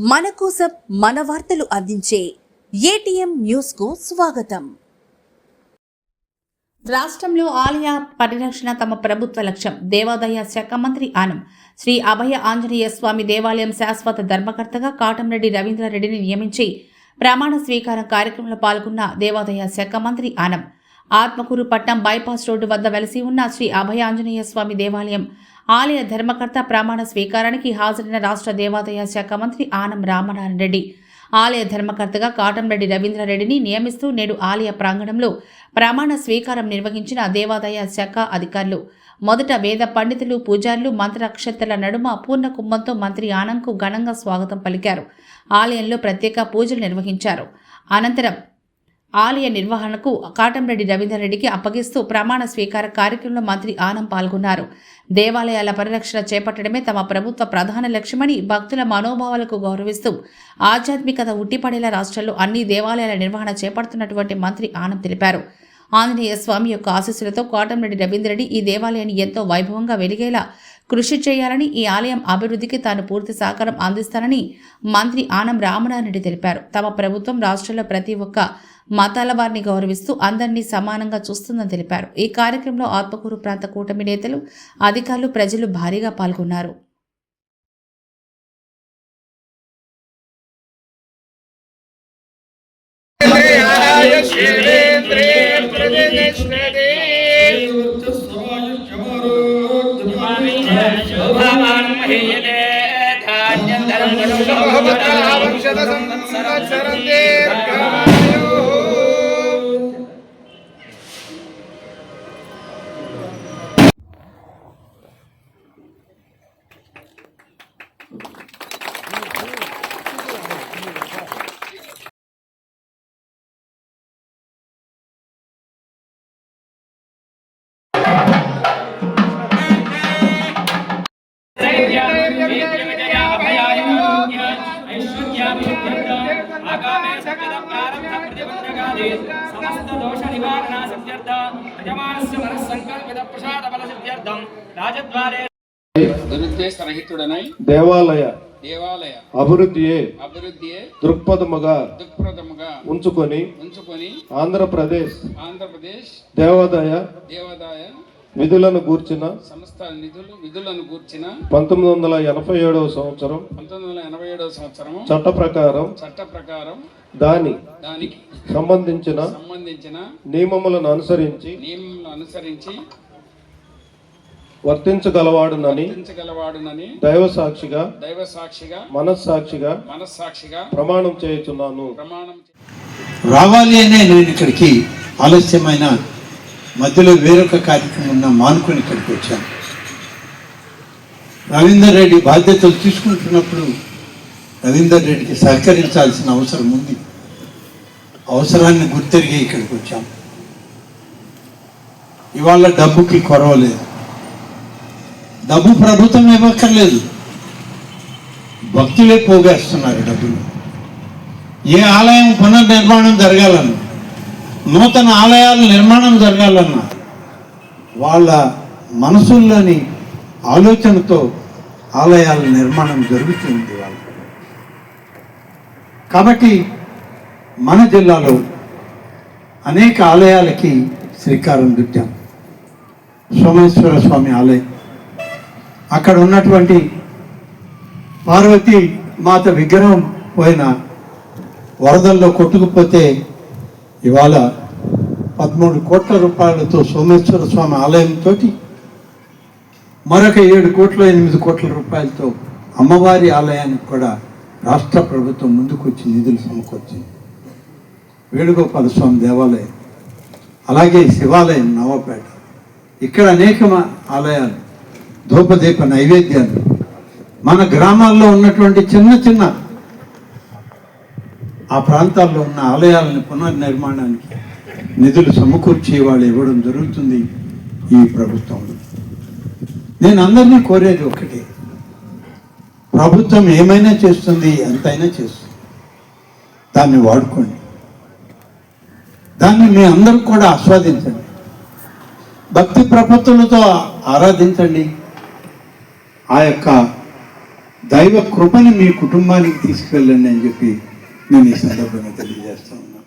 మన కోసం మన వార్తలు అందించే ఏటీఎం న్యూస్కు స్వాగతం. రాష్ట్రంలో ఆలయ పరిరక్షణ తమ ప్రభుత్వ లక్ష్యం. దేవాదాయ శాఖ మంత్రి ఆనం. శ్రీ అభయ ఆంజనేయ స్వామి దేవాలయం శాశ్వత ధర్మకర్తగా కాటంరెడ్డి రవీంద్రారెడ్డిని నియమించి ప్రమాణ స్వీకారం కార్యక్రమంలో పాల్గొన్న దేవాదాయ శాఖ మంత్రి ఆనం. ఆత్మకూరు పట్నం బైపాస్ రోడ్డు వద్ద వెలసి ఉన్న శ్రీ అభయ ఆంజనేయ స్వామి దేవాలయం ఆలయ ధర్మకర్త ప్రమాణ స్వీకారానికి హాజరైన రాష్ట్ర దేవాదాయ శాఖ మంత్రి ఆనం రామనారాయణ రెడ్డి. ఆలయ ధర్మకర్తగా కాటంరెడ్డి రవీంద్రారెడ్డిని నియమిస్తూ నేడు ఆలయ ప్రాంగణంలో ప్రమాణ స్వీకారం నిర్వహించిన దేవాదాయ శాఖ అధికారులు. మొదట వేద పండితులు పూజారులు మంత్రాక్షతల నడుమ పూర్ణ కుంభంతో మంత్రి ఆనంద్కు ఘనంగా స్వాగతం పలికారు. ఆలయంలో ప్రత్యేక పూజలు నిర్వహించారు. అనంతరం ఆలయ నిర్వహణకు కాటంరెడ్డి రవీంద్రారెడ్డికి అప్పగిస్తూ ప్రమాణ స్వీకార కార్యక్రమంలో మంత్రి ఆనం పాల్గొన్నారు. దేవాలయాల పరిరక్షణ చేపట్టడమే తమ ప్రభుత్వ ప్రధాన లక్ష్యమని భక్తుల మనోభావాలకు గౌరవిస్తూ ఆధ్యాత్మికత ఉట్టిపడేలా రాష్ట్రంలో అన్ని దేవాలయాల నిర్వహణ చేపడుతున్నటువంటి మంత్రి ఆనం తెలిపారు. ఆంజనేయ స్వామి యొక్క ఆశీస్సులతో కోటంరెడ్డి రవీంద్రరెడ్డి ఈ దేవాలయాన్ని ఎంతో వైభవంగా వెలిగేలా కృషి చేయాలని ఈ ఆలయం అభివృద్ధికి తాను పూర్తి సహకారం అందిస్తానని మంత్రి ఆనం రామనారెడ్డి తెలిపారు. తమ ప్రభుత్వం రాష్ట్రంలో ప్రతి ఒక్క మతాల వారిని గౌరవిస్తూ అందరినీ సమానంగా చూస్తుందని తెలిపారు. ఈ కార్యక్రమంలో ఆత్మకూరు ప్రాంత కూటమి నేతలు అధికారులు ప్రజలు భారీగా పాల్గొన్నారు. సంవత్సరం ప్రతిబంధకాది సమస్త దోష నివారణ సిద్ధ్యర్థ. యజమానస్య మనస్సంకల్పిత ప్రసాద బల సిద్ధ్యర్థం. రాజద్వారే దురుద్దేశరహితుడనై దేవాలయ దేవాలయ అభివృద్ధియే అభివృద్ధియే దృక్పథముగా దుఃఖప్రదముగా ఉంచుకొని ఉంచుకొని ఆంధ్రప్రదేశ్ ఆంధ్రప్రదేశ్ దేవాదాయ దేవాదాయ విధులను గూర్చిన సంస్థ నిధులు విధులను గూర్చిన పంతొమ్మిది వందల ఎనభై ఏడవ సంవత్సరం పంతొమ్మిది వందల ఎనభై ఏడవ సంవత్సరము చట్ట ప్రకారం చట్ట ప్రకారం దాని దానికి సంబంధించిన సంబంధించిన నియమములను అనుసరించి నియమములను అనుసరించి వర్తించగలవాడునని గుర్తించగలవాడునని దైవ సాక్షిగా దైవ సాక్షిగా మనస్సాక్షిగా మనస్సాక్షిగా ప్రమాణం చేయుచున్నాను. ప్రమాణం రావాలి అనే నేను ఇక్కడికి ఆలస్యమైన మధ్యలో వేరొక కార్యక్రమం ఉన్న మానుకొని ఇక్కడికి వచ్చాను. రవీందర్ రెడ్డి బాధ్యతలు తీసుకుంటున్నప్పుడు రవీందర్ రెడ్డికి సహకరించాల్సిన అవసరం ఉంది. అవసరాన్ని గుర్తెరిగి ఇక్కడికి వచ్చాం. ఇవాళ డబ్బుకి కొరవలేదు. డబ్బు ప్రభుత్వం ఇవ్వక్కర్లేదు. భక్తులే పోగేస్తున్నారు డబ్బులు. ఏ ఆలయం పునర్నిర్మాణం జరగాలను నూతన ఆలయాల నిర్మాణం జరగాలన్న వాళ్ళ మనసుల్లోని ఆలోచనతో ఆలయాల నిర్మాణం జరుగుతుంది వాళ్ళ కాబట్టి మన జిల్లాలో అనేక ఆలయాలకి శ్రీకారం చుట్టాం. సోమేశ్వర స్వామి ఆలయం. అక్కడ ఉన్నటువంటి పార్వతీ మాత విగ్రహం పోయిన వరదల్లో కొట్టుకుపోతే ఇవాళ పదమూడు కోట్ల రూపాయలతో సోమేశ్వర స్వామి ఆలయంతో మరొక ఏడు కోట్ల ఎనిమిది కోట్ల రూపాయలతో అమ్మవారి ఆలయానికి కూడా రాష్ట్ర ప్రభుత్వం ముందుకొచ్చి నిధులు సమకూర్చింది. వేణుగోపాల స్వామి దేవాలయం అలాగే శివాలయం నవపేట ఇక్కడ అనేక ఆలయాలు ధూపదీప నైవేద్యాలు. మన గ్రామాల్లో ఉన్నటువంటి చిన్న చిన్న ఆ ప్రాంతాల్లో ఉన్న ఆలయాలను పునర్నిర్మాణానికి నిధులు సమకూర్చి వాళ్ళు ఇవ్వడం జరుగుతుంది ఈ ప్రభుత్వంలో. నేను అందరినీ కోరేది ఒకటి ప్రభుత్వం ఏమైనా చేస్తుంది ఎంతైనా చేస్తుంది. దాన్ని వాడుకోండి. దాన్ని మీ అందరూ కూడా ఆస్వాదించండి. భక్తి ప్రపత్తులతో ఆరాధించండి. ఆ యొక్క దైవ కృపని మీ కుటుంబానికి తీసుకెళ్ళండి అని చెప్పి నేను ఈ సందర్భంగా తెలియజేస్తా ఉన్నాను